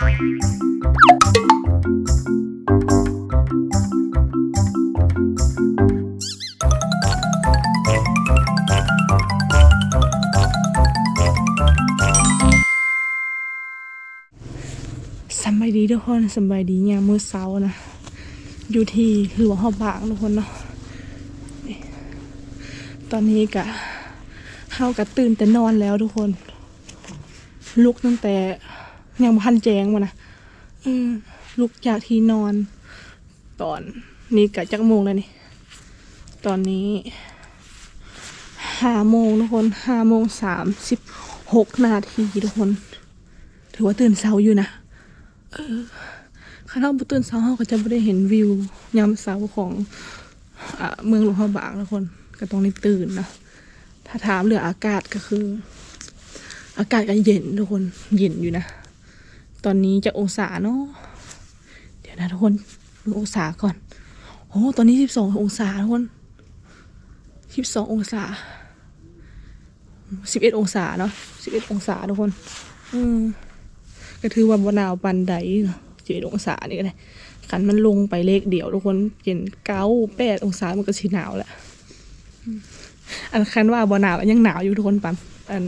สบายดีทุกคนสบายดียามมื้อเช้านะอยู่ที่หลวงหอบางทุกคนเนาะตอนนี้กะเฮากะตื่นแต่นอนแล้วทุกคน ลุกตั้งแต่ ยังบ่ทันแจงมานะอืมลุกจากที่นอน ตอนนี้กะจักโมงแล้วนี่ ตอนนี้ห้าโมงทุกคนห้าโมงสามสิบหกนาทีทุกคน ถือว่าตื่นเช้าอยู่นะข้าเราบุตื่นเช้าเราก็จะไม่ได้เห็นวิวยามเช้าของอ่าเมืองหลวงพระบางทุกคน ก็ต้องรีบตื่นนะ ถ้าถามเรื่องอากาศก็คือ อากาศก็เย็นทุกคน เย็นอยู่นะ ตอนนี้จะองศาเนาะเดี๋ยวนะทุกคนดูองศาก่อนโอ้ตอนนี้สิบสององศาทุกคนสิบสององศาสิบเอ็ดองศาเนาะสิบเอ็ดองศาทุกคน อืมก็ถือว่าบหนาวปันใดเนาะสิบเจ็ดองศานี่ก็ได้ขันมันลงไปเลขเดียวทุกคนเย็นเก้าแปดองศามันก็ชิหนาวแหละอันคันว่าบหนาวแล้วยังหนาวอยู่ทุกคนปั๊มอัน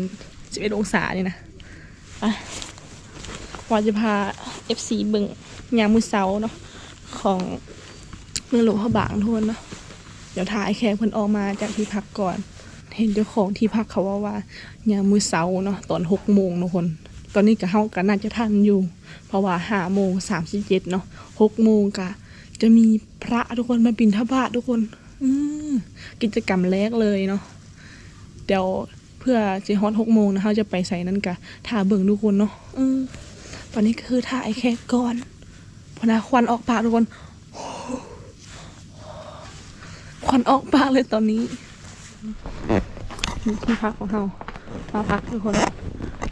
สิบเอ็ดองศานี่นะไป ว่าจะพาเอฟซีเบิ่งยามมือเสาเนาะของเมืองหลวงพระบางทุนเนาะเดี๋ยวถ่ายแขกเพิ่นออกมาจากที่พักก่อน เห็นเจ้าของที่พักเขาว่าว่ายามมือเสาเนาะตอนหกโมงทุกคน ตอนนี้ก็เฮาก็น่าจะทันอยู่ เพราะว่าห้าโมงสามสิบเจ็ดเนาะหกโมงก็จะมีพระทุกคนมาบิณฑบาตทุกคนอืกิจกรรมแรกเลยเนาะเดี๋ยวเพื่อจะฮอตหกโมงนะเขาจะไปใส่นั่นกะถ่าเบิ่งทุกคนเนาะ ตอนนี้ก็คือถ่ายแค่ก่อนพอนะควันออกปากทุกคนควันออกปากเลยตอนนี้นี่ที่พักของเรามาพักทุกคน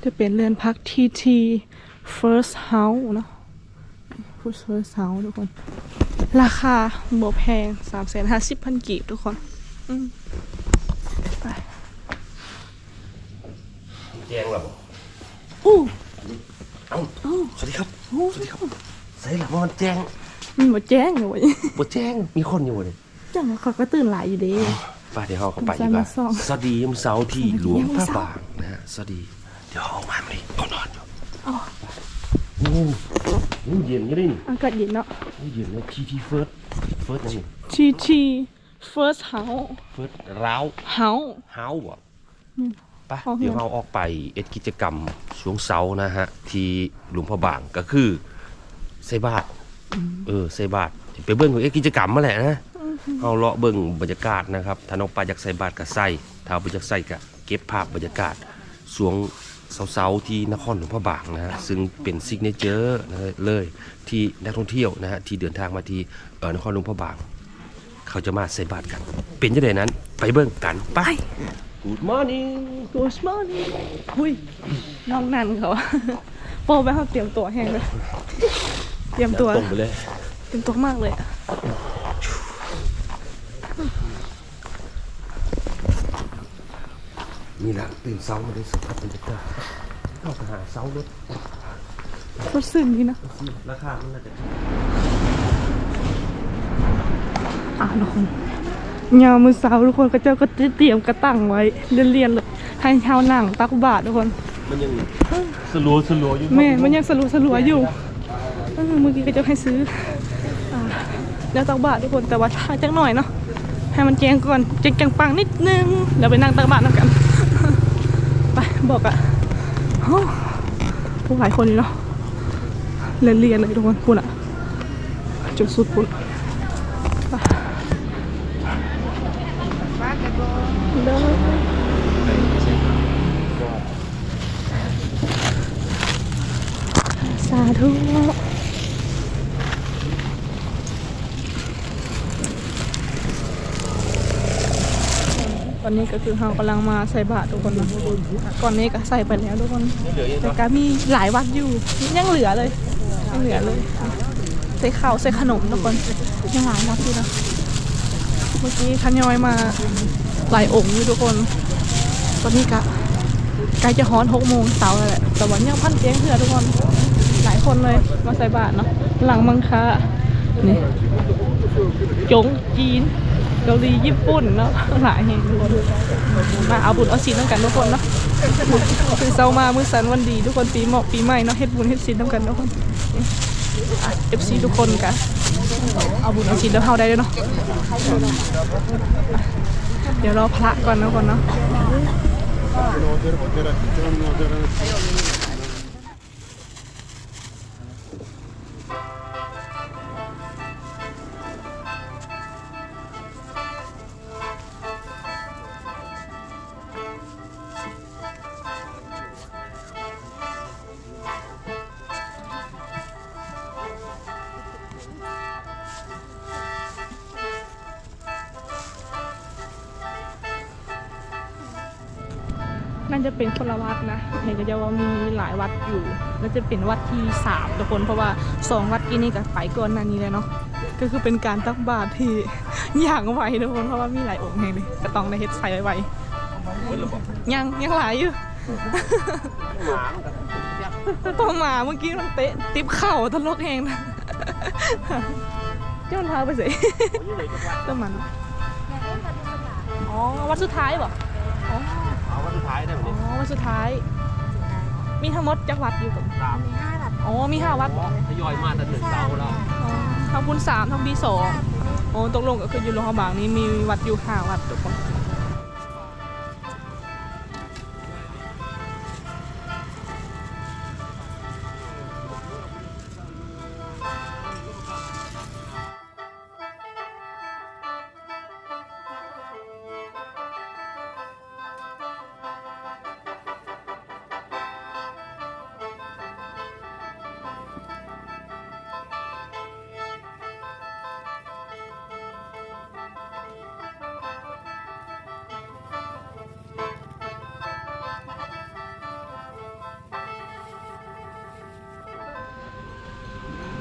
จะเป็นเรือนพักทีที first house เนอะ first house ทุกคน ราคาบ่แพงสามแสนห้าสิบพันกีบทุกคนอืมไปแจ้งแล้วบ่อู้ เอ้าอู้สวัสดีครับอู้สวัสดีครับใส่หลังว่ามันแจ้งมันบ่แจ้งเลยบ่แจ้งมีคนอยู่บ่เนี่ยจังว่าเขาก็ตื่นหลายอยู่เดีไป้าเดี๋ยวเขาเข้าไปสวัดีสดีกว่าสองสวัสดียามเสาร์ที่สวัสดีหลวงพระยามเสาร์บางนะฮะสวัสดี เดี๋ยวเขาออกมาไหมเขานอนอยู่อ๋อนี่นี่เย็นอยู่ดิอากาศเย็นเนาะนี่เย็นเลยทีทีเฟิร์สเฟิร์สยังไงทีที first house เฟิร์สร้าว house เฮาบ่อืมไปเอาเถ อะเดี๋ยวเราออกไปเอ็ดกิจกรรมช่วงเสาร์นะฮะ ที่หลวงพระบางก็คือใส่บาตรเออใส่บาตรไปเบิ่งของเอ็ดกิจกรรมมาแหละนะเอาเลาะเบิ่งบรรยากาศนะครับถ้าน้องปลาอยากใส่บาตรก็ใส่ถ้าบ่อยากใส่ก็เก็บภาพบรรยากาศสวงเสาๆที่นครหลวงพระบางนะฮะซึ่งเป็นซิกเนเจอร์นะฮะเลยที่นักท่องเที่ยวนะฮะที่เดินทางมาที่เอ่อนครหลวงพระบาง เขาจะมาใส่บาตรกัน เป็นจังไดนั้น ไปเบิ่งกันไป Good morning good morning หุยน้องนันเขาโปรไปเขาเตรียมตัวแห้งเลยเตรียมตัว ตรงไปเลย เตรียมตัวมากเลยอะนี่แหละตื่นเช้ามาได้สัมผัสบรรยากาศเข้าไปหาเช้ารถรถซึ้งดีนะราคามันน่าจะอะทุกคน ยามมือสาวทุกคนก็เจ้าก็เตรียมกระตั้งไว้เรียนๆเลยให้ชาวหนังตักบาททุกคน มันยังสลัวสลัวอยู่แม่มันยังสลัวสลัวๆอยู่เออเมื่อกี้ก็จะให้ซื้ออ่าแล้วตักบาททุกคนแต่ว่าถ้าจังหน่อยเนาะให้มันแจงก่อนแจงจังปังนิดนึงเดี๋ยวไปนั่งตักบาทน้ำกันไปบอกอะโอ้ผู้หลายคนอยู่เนาะเรียนเรียนๆเลยทุกคนคุณอะจุดสุดคุณไปเดินสา ธุตอนนี้ก็คือเรากำลังมาใส่บาตรทุกคนนะก่อนนี้ก็ใส่ไปแล้วทุกคน แต่เนาะก็มีหลายวัดอยู่ ยังเหลือเลย ยังเหลือเลย ใส่ข้าวใส่ขนมทุกคน ยังหลายวัดอยู่นะ เมื่อกี้ทันยอยมาหลายองค์อยู่ทุกคน ตอนนี้ก็ใกล้จะฮ้อนหกโมงเช้าแล้วแหละแต่วันยังพันเตียงเถื่อทุกคน ลลายคนเลย มาใส่บาทเนาะหลังมังคะนี่จงจีนเกาหลีญี่ปุ่นเนาะหลายแห่งทุกคนมาเอาบุญเอาศีลต้องกันทุกคนเนาะคือเศร้ามามือสันวันดี ทุกคนปีเหมอกปีใหม่เนาะเฮ็ดบุญเฮ็ดศีลต้องกันทุกคนเอฟซีทุกคนกันเอาบุญเอาศีลแล้วเข้าได้ด้วยเนาะเดี๋ยวรอพระก่อนนะก่อนเนาะ ก็จะว่ามีหลายวัดอยู่น่าจะเป็นวัดที่สามทุกคนเพราะว่าสองวัดกี้นี่ก็ไปก่อนหน้านี้เลยเนาะก็คือเป็นการตักบาตรที่อย่างไวทุกคนเพราะว่ามีหลายองค์แห่งเลยก็ต้องได้เฮ็ดใส่ไวๆยังยังหลายอยู่ต้องมาเมื่อกี้มันเตะติบเข่าทะลกแหงนะเจ้าเท้าไปสิต้นมันอ๋อวัดสุดท้ายเหรออ๋อวันสุดท้ายได้ไหมอ๋อวันสุดท้าย มีทั้งหมดจักวัดอยู่กับสามมีห้าหลักอ๋อมีห้าวัดทยอยมาแต่ถึงเสาแล้วอ๋อทางพุนสามทางบีสองอ๋อตกลงก็คืออยู่โรงพยาบาลนี้มีวัดอยู่ห้าวัดทุกคน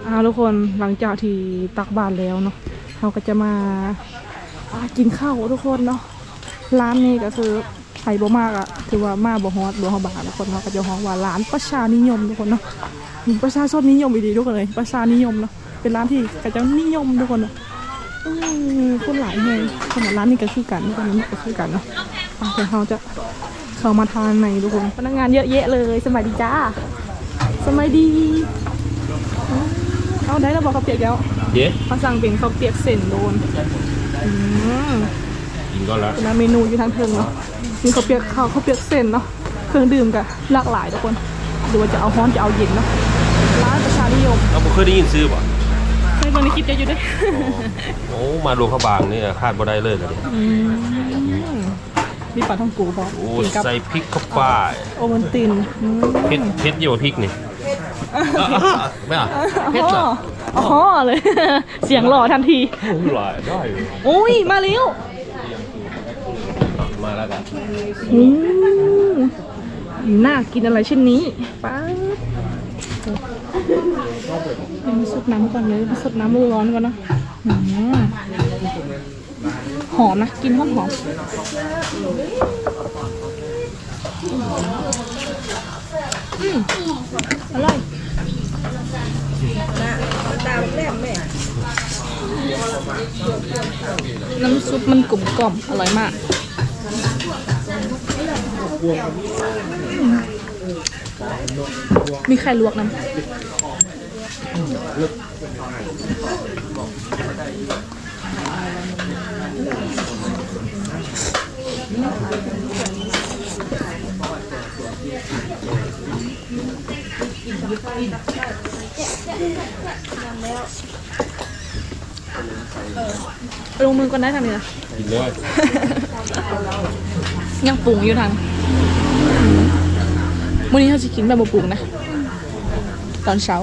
อาทุกคนหลังจากที่ตักบาตรแล้วเนาะเราก็จะมาากินข้าวทุกคนเนาะร้านนี้ก็คือใครบ่มากอะถือว่ามาบ่ฮอดบ่ฮอบาททุกคนเขาก็จะฮอว่าร้านประชานิยมทุกคนเนาะประชาชนนิยมอีดีทุกคนเลยประชานิยมเนาะเป็นร้านที่ก็จะนิยมทุกคนเนาะอืมคนหลายแห่งขนาดร้านนี้ก็คือกันทุกคนนี้ก็คือกันเนาะเดี๋ยวเราจะเข้ามาทานในทุกคนพนักงานเยอะแยะเลยสมัยดีจ้าสมัยดี เอาได้แล้วบอกข้าวเปียกแล้วเย้เขาสั่งเป็นข้าวเปียกเส้นโดนอืมกินก่อนละเป็นเมนูอยู่ทางเทิงเนาะมีข้าวเปียกข้าวข้าวเปียกเส้นเนาะ เครื่องดื่มกับหลากหลายทุกคน หรือว่าจะเอาฮ้อนจะเอาเย็นเนาะ ร้านประชานิยมเราเคยได้ยินซื้อป่ะเคยเบิ่งในคลิปจะอยู่ด้วยโอ้มาหลวงพระบางนี่คาดบ่ได้เลยเลยอืมมีปลาท่องกูพร้อมโอ้กินกับใส่พริกเข้าไปโอวันตินอืม เผ็ดเผ็ดอยู่กว่าพริกนี่ ไม่อะเผ็ดเหรออ๋ออ๋อเลย เสียงหล่อทันทีโอ้หลายได้อุ้ยมาแล้วมาแล้วกันอืมน่ากินอะไรเช่นนี้ป๊าบมาสดน้ำก่อนเลยมาสดน้ำร้อนๆก่อนเนอะอืมหอมนะ กินหอมหอมอืมอ ร่อยตามแรกแม่ น้ำซุปมันกลมกล่อมอร่อยมากมีไข่ลวกน้ำ ลงมือก่อนได้ทำนี่นะกินเลยยังปรุงอยู่ทางมื้อนี้เขาจะกินแบบบ่ปรุงนะ ตอนเช้า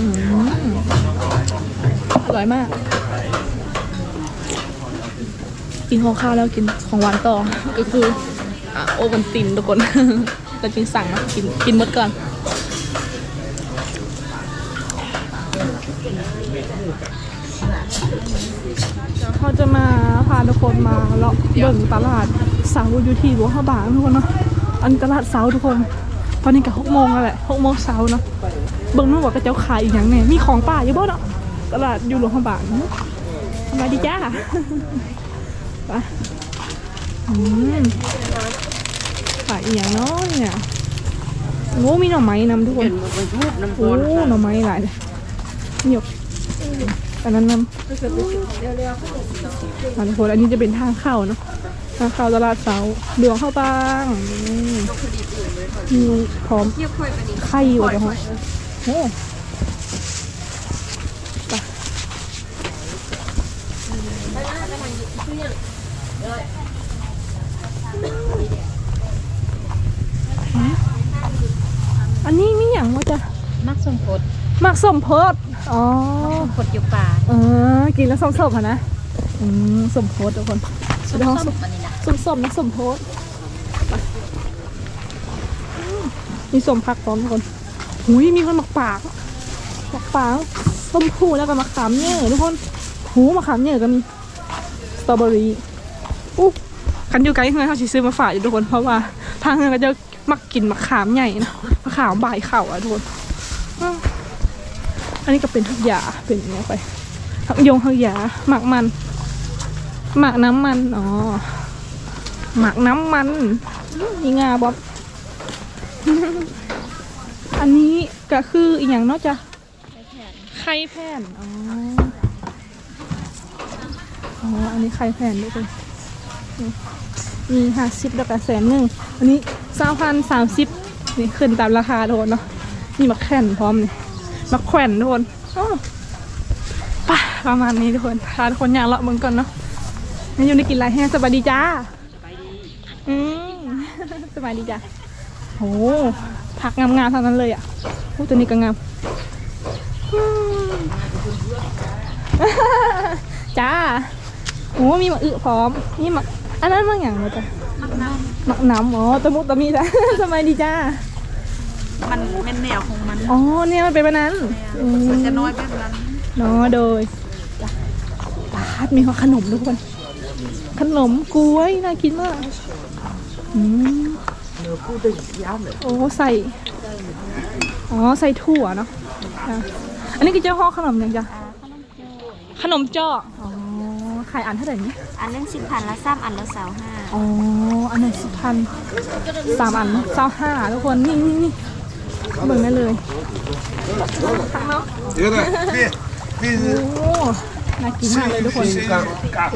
อืมอร่อยมาก กินของข้าวแล้วกินของหวานต่อก็คืออะโอวันตินทุกคน ก็จึงสั่งมากินกินหมดก่อนเขาจะมาพาทุกคนมาเลาะเบิ่งตลาดเสาอยู่ที่หลวงพระบางทุกคนเนาะอันตลาดเสาทุกคน ตอนนี้ก็หกโมงแล้วแหละหกโมงเช้าเนาะเบิ่งนู่นว่าก็เจ้าขายอีกอย่างแน่มีของป่าอยู่บ่เนาะตลาดอยู่หลวงพระบางสบาดีจ้าไปอืม ขายอีกอย่างเนาะเนี่ยโอ้มีหน่อไม้นำทุกคนโอ้หน่อไม้หลายเลยหยกอันนั้นนำอันโคนอันนี้จะเป็นทางเข้าเนาะทางเข้าตลาดเสาเดืองเข้าบ้างนี่มีพร้อมไข่อยู่จ้ะฮะโอ้ อันนี้มีอย่างวะจ๊ะมักสมพดมักสมโพดอ๋อพดอยู่ป่าเออกินแล้วส้มๆอะนะอืมสมโพดทุกคนส้มเดี๋ยวส้มอันนี้นะส้มๆนะสมโพดไปอืมมีสมพักพร้อมทุกคนหุยมีคนหมักปากหมักปากส้มผูแล้วก็มะขามเหนื่อทุกคนหูมะขามเหนื่อก็มีสตรอเบอรี่อู้คันอยู่ไกลเฮือนเขาสิซื้อมาฝากอยู่ทุกคนเพราะว่าทางเฮือนก็จะ มักกินมะขามใหญ่นะมะขามบ่ายเข่าอะทุกคนอันนี้ก็เป็นทักยาเป็นอย่างเงี้ยไปทักยงทักยาหมักมัน หมักน้ำมันอ๋อหมักน้ำมันนี่งาบ๊อบอันนี้ก็คืออีกอย่างเนอกจากไข่แผ่นอ๋ออ๋ออันนี้ไข่แผ่นด้วยเลยนี่ มีห้าสิบแล้วก็แสนหนึ่งอันนี้สามพันสามสิบนี่ขึ้นตามราคาโทนเนาะมีมักแข่นพร้อมนี่มักแขวนทุกคนอ้อไป่ะประมาณนี้ทุกคนพาทุกคนอยากเลาะเมืองก่อนเนาะนี่อยู่ในกินอะไรแห้งสบายดีจ้าสบายดีอืมสบายดีจ้าโหผักงามๆทั้งนั้นเลยอะโอ้ตัวนี้ก็งามอืมจ้าโอ้มีมะอึพร้อมนี่มะ อันนั้นมะอย่างวะจ้ะมะน้ำอ๋อตะมุตะมีจ้ะสบายดีจ้ามันเป็นแนวของมันอ๋อเนี่ยมันเป็นแบบนั้นอืมมันจะน้อยแบบนั้นเนาะโดยจ้ะปาดมีขนมทุกคน ขนมกล้วยน่ากินมากอืมโอ้ใส่ อ๋อใส่ถั่วเนาะอะอันนี้คือเจ้าห้อขนมยังจ้ะขนมจอกอ๋อ ขายอันเท่าไหร่นี่อันหนึงสิบพันแล้วซ้ำอันแล้วสาวห้าอ๋อ อันหนึ่งสิบพันสามอันสาวห้าทุกคน นี่นี่นี่เบิ่งได้เลยวนี้พี่โอ้น่ากินมากเลยทุกคน เห็น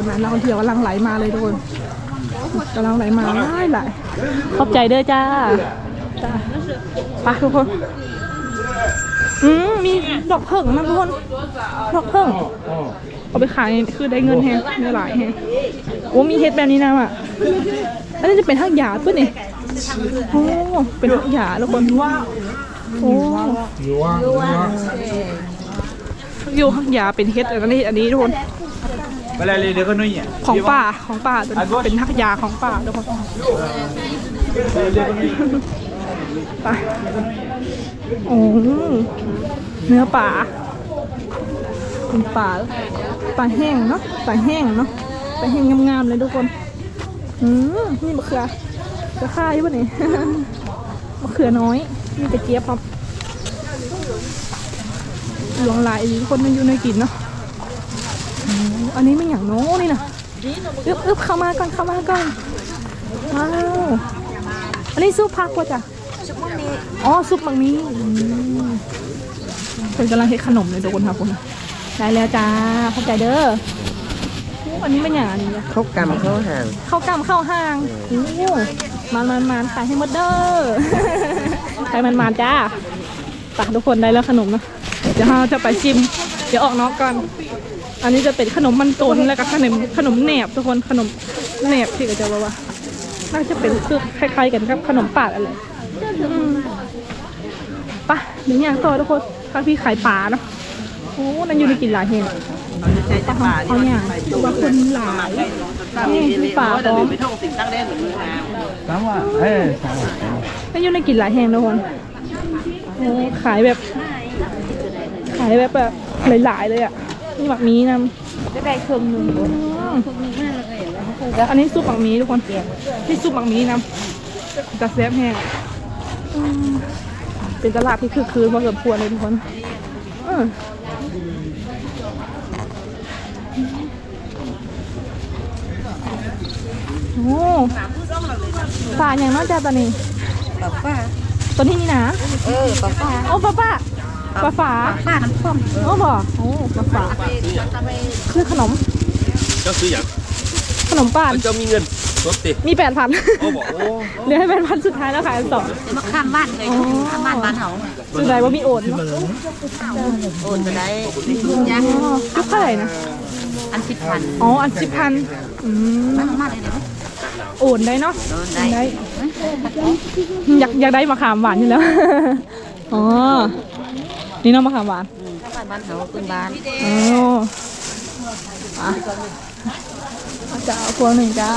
มนักท่องเที่ยวกำลังไหลมาเลยทุกคนกำลังไหลมาไหลยหลายขอบใจเด้อจ้าจ้าไปทุกคนอืมมีดอกเพิ่งมาทุกคน ดอกเพิ่ง เอาไปขายคือได้เงินแฮงได้หลายแฮงโอ้มีเฮ็ดแบบนี้นะอะอันนี้จะเป็นทักหยาดป่ะนี่โอ้เป็นทักหยาแล้วคนโอ้ยูทักหยาเป็นเฮ็ดอันนี้อันนี้ทุกคนอะไรเลยเดี๋ยวก็นุ่ยของป่าของป่าตัวเป็นทักยาของป่าทุกคนไปโอ้เนื้อป่า เป็นป่าป่าแห้งเนาะป่าแห้งเนาะป่าแห้งงามๆเลยทุกคนอืมนี่มะเขือจะค่าอยู่ปะเนี่ยมะเขือน้อยมีกระเจี๊ยบครับหลวงหลายอีกคนมันอยู่ในกินเนาะอันนี้ไม่อย่างโน้นี่นะอึบอึบเข้ามาก่อนเข้ามาก่อนว้าวอันนี้ซุปผักว่ะจ้ะชุบมันมีอ๋อซุปบางนี้อืมคนกำลังเฮ็ดขนมเลยทุกคนครับคุณ ได้แล้วจ้าเข้าใจเด้อโอ้อันนี้เป็นอย่างอันนี้อะเขากำเขาห่างเข้ากำเข้าห้างโอ้มันมันมันขายให้หมดเด้อ ขายมันมันจ้าตักทุกคนได้แล้วขนมนะเดี๋ยวเราจะไปชิม เดี๋ยวออกนอกก่อน อันนี้จะเป็นขนมมันตนแล้วก็ขนมขนมแหนบทุกคนขนมแหนบที่ก็จะว่าว่าน่าจะเป็นคือคล้ายๆกันครับขนมปาดอะไรอืมไปะเดี๋ยวอย่างต่อทุกคนข้างพี่ขายปลาเนาะโอ้มันอยู่ในกลิ่นหลายเห็นตอนที่ใช้จนี่มันไปตัวคนหลายนี่คือปลาดองนั่มงสามว่าเอ้สามว่ามันอยู่ในกลิ่นหลายแห่งทุกคนขายแบบ ขายแบบแบบหลายๆเลยอะนี่หมักมีนะก็ได้เครื่องหนึ่งอันนี้ซุปหมักมีทุกคนที่ซุปหมักมีนะจะแซ่บแห้งเป็นตลาดที่คือคืนพอสมควรเลยทุกคนอ โอ้ป่าอย่างน้อยจ้าตอนนี้ป้าป้าตัวนี้นี่นะเออป้าป้าโอ้ป้าป้าป้าฝาป้าน้ำส้มโอ้บอกโอ้ป้าฝาคือขนมเจ้าซื้ออย่าง ขนมป่านเจ้ามีเงินรถติมีแปดพันโอ้บอกโอ้เหลือให้แปดพันสุดท้ายแล้วขายอันสองมาข้ามบ้านเลยข้ามบ้านบ้านเขาสุดท้ายว่ามีโอนเนาะโอนไปได้อ๋อยุคเท่าไหร่นะอันสิบพันอ๋ออันสิบพันอืมมามาเลยเดี๋ยวโอนได้เนาะโอนได้ได้อยากอยากได้มะขามหวานอยู่แล้วอ๋อนี่เนาะมะขามหวานข้ามบ้านบ้านเขาขึ้นบ้านอ๋ออะ จะเอาพวงหนึ่งจ้า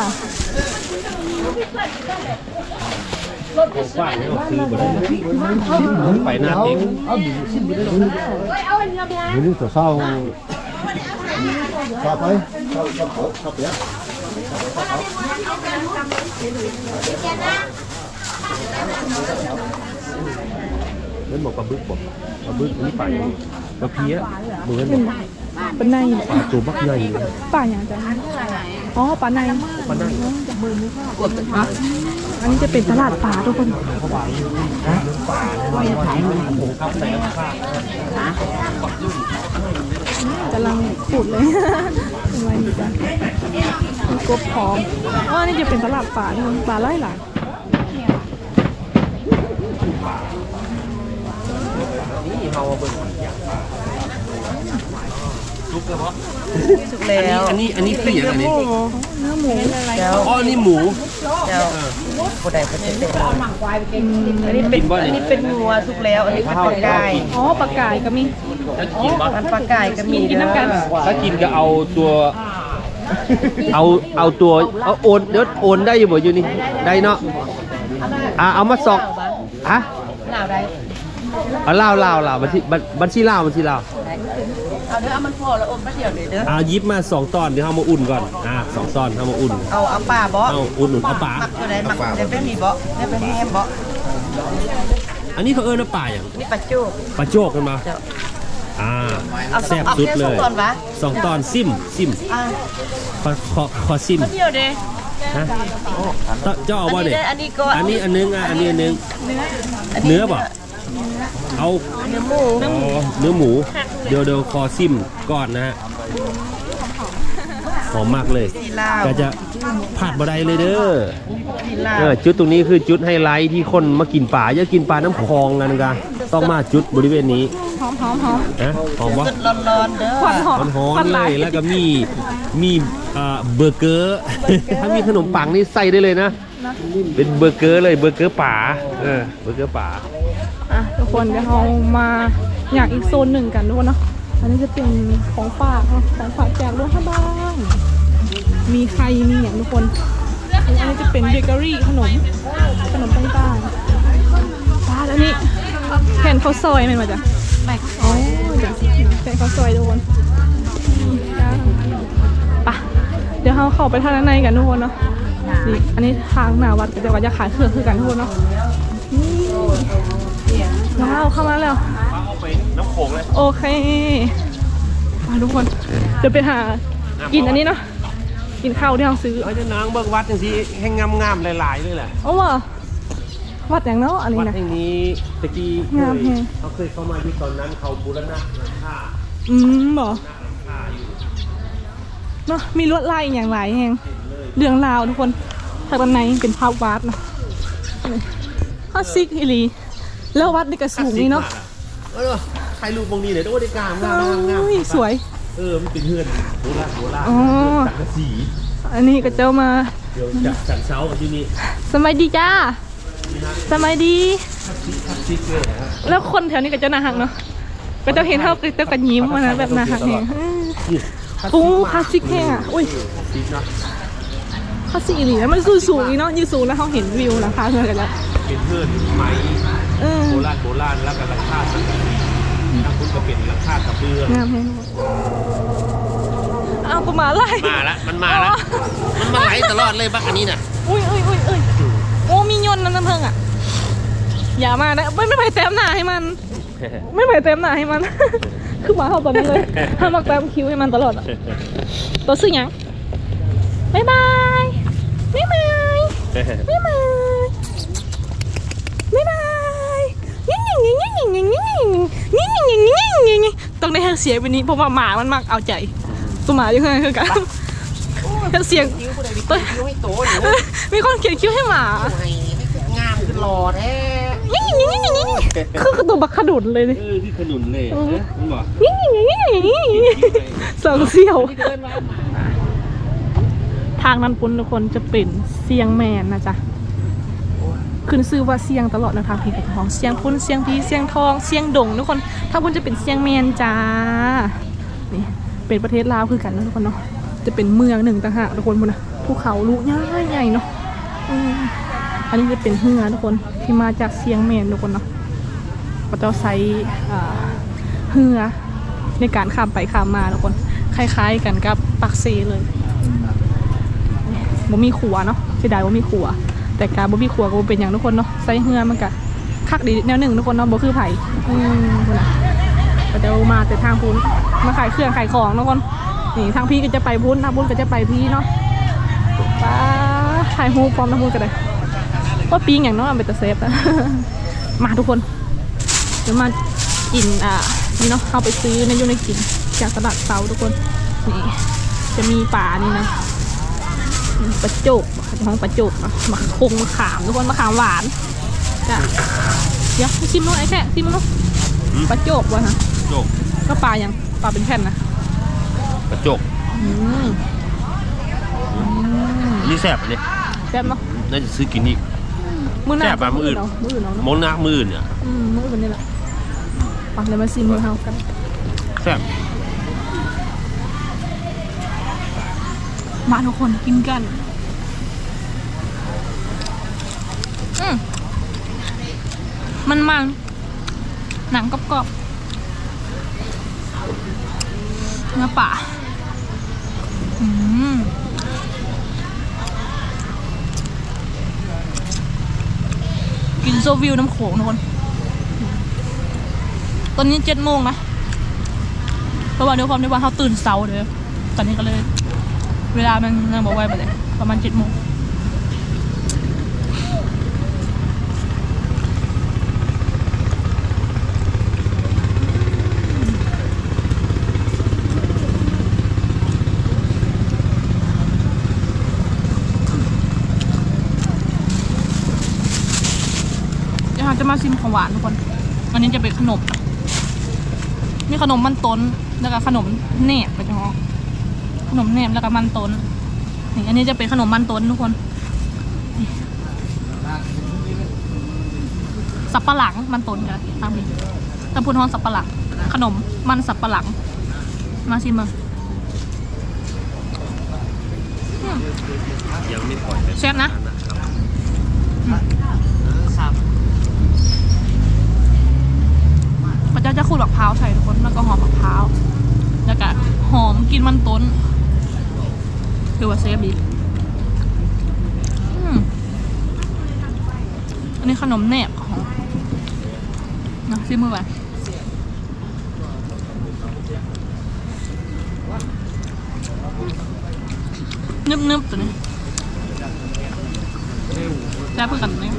ฝ่ายนี่ซื้อบ่ได้ไปหน้าเอง Ini tuh sao sao tới sao sao sao sao bé เล่นบอกปลาบึกบอกปลาบึกอันนี้ไปปลาเพี้ยเหมือนเป็นเป็นในปลาตัวบักใหญ่เลยป่าอย่างจ้ะ อ๋อป่าในปลาหน้าอันนี้จะเป็นตลาดป่าทุกคนกำลังปูดเลยทำไมดีจังมีกบพร้อมอ๋อนี่จะเป็นตลาดป่าทุกคนป่าไร่หลายนี่เฮาเบิ่งซุป กระเพาะสุกแล้วอันนี้อันนี้คืออย่างอันนี้เนื้อหมูเจ้าอ๋ออันนี้หมูเจ้าผู้ใดผู้ใดเป็นอันนี้กิเป็นนบ่อันนี่นี้เป็นงัวสุกแล้ว อันนี้เป็นปลากายอ๋อปลากายก็มีถ้ากินบ่มันปลากายก็มีกินน้ำกันถ้ากินก็เอาตัวเอาเอาตัวเอาโอนเดี๋ยวโอนได้อยู่บ่อยู่นี่ได้เนาะอะเอามาสอกฮะหนาวได้เอาลาวลาวลาวบัญชีบัญบัญชีลาวบัญชีลาว เอาเด้อเอามันพอแล้วอมมาเดี๋ยวเด้ออ่ายิบมาสองตอนเดี๋ยวเอามาอุ่นก่อนอ่าสองตอนเอามาอุ่นเอาเอาป่าบ่เอาอุ่นอุ่นเอาปลาหมักตัวใดหมักเดี๋ยวเป็นมีบ่เดี๋ยวเป็นแฮมบ่อันนี้เขาเอิ้นว่าปลาอย่างนี่ปลาจูบปลาโจกกันมาเจ้าอ่าเอาสอแซ่งบเอาสุดแค่เลสองยตอนวะสองตอนซิมซิมอ่าขอขอขอซิมเดียวเด้ฮะเจ้าเอาบ่เนี่ยอันนี้ก็อันนี้อันนึงอะอันนี้อันนึงเนื้อบ่เอาเนื้อหมูอ๋อเนื้อหมู เดี๋ยวเดี๋ยวขอซิมก่อนนะฮะหอมมากเลยสีลาวก็จะผาดบ่ได้เลยเด้อสีลาวเออจุดตรงนี้คือจุดไฮไลท์ที่คนมากินปลาอย่ากินปลาน้ำคลองกันกันต้องมาจุดบริเวณนี้หอมหอมหอมนะหอมวะสุดร้อนๆเด้อควันหอมหอควันนๆหเลลายยแล้วก็มีมีเอ่อเบอร์เกอร์ ถ้ามีขนมปังนี่ใส่ได้เลยนะ เป็นเบอร์เกอร์เลยเบอร์เกอร์ป่าเออเบอร์เกอร์ป่าอะทุกคนเดี๋ยวเรามา อยากอีกโซนหนึ่งกันทุกคนเนาะอันนี้จะเป็นของฝากนะของฝากแจากโรงพยาบาลมีไข่มีอย่างทุกคนอันนี้จะเป็นเบเกอรี่ขนมขนมต่างๆป้าแล้วนี่แผ่นข้าวซอยมันมาจ้ะไปอ๋อแผ่นข้าวซอยทุกคนไปะเดี๋ยวเราเข้าไปทางด้านในกันทุกคนเนาะนี่อันนี้ทางหน้าวัดแต่ว่าจะขายเครื่องคือกันทุกคนเนาะนี่ว้าวเข้ามาแล้ว โขงเลยโอเคมาทุกคนเดี๋ยวไปหากินอันนี้เนาะกินข้าวที่เราซื้อเอ้ยจะนางเบิกวัดจังสิแห้งงามๆหลายๆเลยแหละโอ้ว่ะวัดอย่างเนาะอันนี้วัดนะ แห่งนี้ตะกี้เคงามยแฮะ เขาเคยเข้ามาที่ตอนนั้นเขาบูรณะหลังคาอืมบอเนาะมีลวดลายอย่างไรแฮงเรื่องราวทุกคนทางด้านในเป็นภาพวาดเนาะนี่ฮอตซิกอีหลีแล้ววัดนี่ก็สูงนี่เนาะ เออ ถ่ายรูปตรงนี้เลยด้วยกลางงามงามงามอุ้ยสวย เออมันเป็นเฮือนโบราณโบราณอ๋อ สังกะสีอันนี้ก็เจ้ามาเดี๋ยวจากสันเสากับที่นี่สมัยดีจ้าสมัยดีซิกเลยนะฮะแล้วคนแถวนี้ก็เจ้านาหักเนาะก็เจ้าเห็นเท่าก็เจ้าก็ยิ้มมานะแบบนาหักแหงนี่โอ้คลาสสิกแห้งอะอุ้ยซิกเนาะคลาสสิกอีหลีแล้วมันสูงสูงอีเนาะยืนสูงแล้วเขาเห็นวิวหลังคาเพื่อนกันแล้วเป็นเฮือนไม้เออโบราณโบราณแล้วก็หลังคาสังกะสี ทางคุณก็เป็นหลังคากระเบื้องงามแฮงเอาตัวหมาไล่มาละมันมาละมันมาไหลตลอดเลยบักอันนี้น่ะอุ้ยอุ้ยอุ้ยอุ้ยโอ้มียนต์นั่นนั่นเพิ่งอะอย่ามานะไม่ไม่ไปแต้มหน้าให้มัน ไม่ไปแต้มหน้าให้มัน คือหมาเขาตอนนั้นเลยห้ามมาแต้มคิ้วให้มันตลอดอะตัวซื้อหยังบ๊ายบายบ๊ายบายบ๊ายบาย ต้องได้เสียงแบบนี้เพราะว่าหมามันมักเอาใจตัวหมาอยู่ข้างในคือกันเสียงคิ้วผู้ใดมีคิ้วให้โตหนูมีคนเขียนคิ้วให้หมาให้งามคือหล่อแท้ยิ่งยิ่งยิ่งยิ่งยิ่งคือตัวบักขดุนเลยดิเออที่ขนุนเลยนะมึงบอกยิ่งยิ่งยิ่งยิ่งยิ่งสองเสี่ยวที่เดินมาทางนั้นปุ้นทุกคนจะเป็นเสียงแมนนะจ๊ะ ขึ้นชื่อว่าเสียงตลอดนะทางพีกับทอง เสียงปุ้นเสียงพีเสียงทอง เสียงดงทุกคน ถ้าปุ้นจะเป็นเสียงแมนจ้า นี่เป็นประเทศลาวคือกันนะทุกคนเนาะ จะเป็นเมืองหนึ่งต่างหากทุกคนพุ่นนะภูเขาลูกใหญ่ใหญ่เนาะอันนี้จะเป็นเฮือทุกคนที่มาจากเสียงแมนทุกคนเนาะก็จะใช้เฮือในการข้ามไปข้ามมาทุกคน คล้าย ๆ กันกับปักเซเลยบ่มีขัวเนาะเสียดายว่ามีขัว แต่การบ่มีขัวก็บ่เป็นอย่างทุกคนเนาะใส่เฮือมันก็คักดีแนวหนึ่งทุกคนเนาะบ่คือไผ่อืมพุ่นน่ะก็จะมาแต่ทางพุ้นมาขายเครื่องขายของทุกคนนี่ทางพี่ก็จะไปพุ้นทางพุ้นก็จะไปพี่เนาะป้าถ่ายรูปพร้อมทางพุ้นก็ได้ว่าปีงอย่างเนาะเป็นตะเซฟอะมาทุกคนเดี๋ยวมากินอ่านี่เนาะเข้าไปซื้อในยูในกินจากตลาดเซาทุกคนนี่จะมีป่านี่นะ ปลาโจกห้องปลาโจกเนาะมะคงมะขามทุกคนมะขามหวานจ้ะเดี๋ยวให้ชิมหน่อยไอ้แค่ชิมหน่อยปลาโจกวะฮะโจกก็ปลายังปลาเป็นแผ่นนะกระจกอืมอันนี่แซ่บอันนี้แซ่บเนาะน่าจะซื้อกินอีกมือหน้าแซ่บปะมื้ออื่นเนาะมืออื่นเนาะมองหน้ามืออื่นเนี่ยอืมมืออื่นนี่แหละไปเดี๋ยวมาชิมมือเฮากันแซ่บ มาทุกคนกินกัน อืมมันมันหนังกรอบๆเนื้อป่าอืมกินโซวิวน้ำโขงทุกคน ตอนนี้เจ็ดโมงนะเพราะว่าด้วยความที่ว่าเขาตื่นเช้าเลยตอนนี้ก็เลย เวลามันยังบอกไว้ไปเลยประมาณเจ็ดโมงจะมาชิมของหวานทุกคน อันนี้จะเป็นขนม นี่ขนมมันต้น แล้วก็ขนมแหนบไปจังหวะ ขนมแหนมแล้วก็มันต้นนี่อันนี้จะเป็นขนมมันต้นทุกคนนี่สับปะหลังมันต้นกันตามนี้ตะพูนฮ้อนสับปะหลัง ขนมมันสับปะหลัง มาชิมมาอืมยังไม่ปล่อยแซ่บนะพระเจ้าจะขูดมะพร้าวใส่ทุกคน แล้วก็หอมมะพร้าว แล้วก็หอมกลินมันต้น คือว่าเซฟดีอันนี้ขนมแนบของนะซิมือไปนึบๆตัวนี้แซ่บเพื่อกันเนี่ย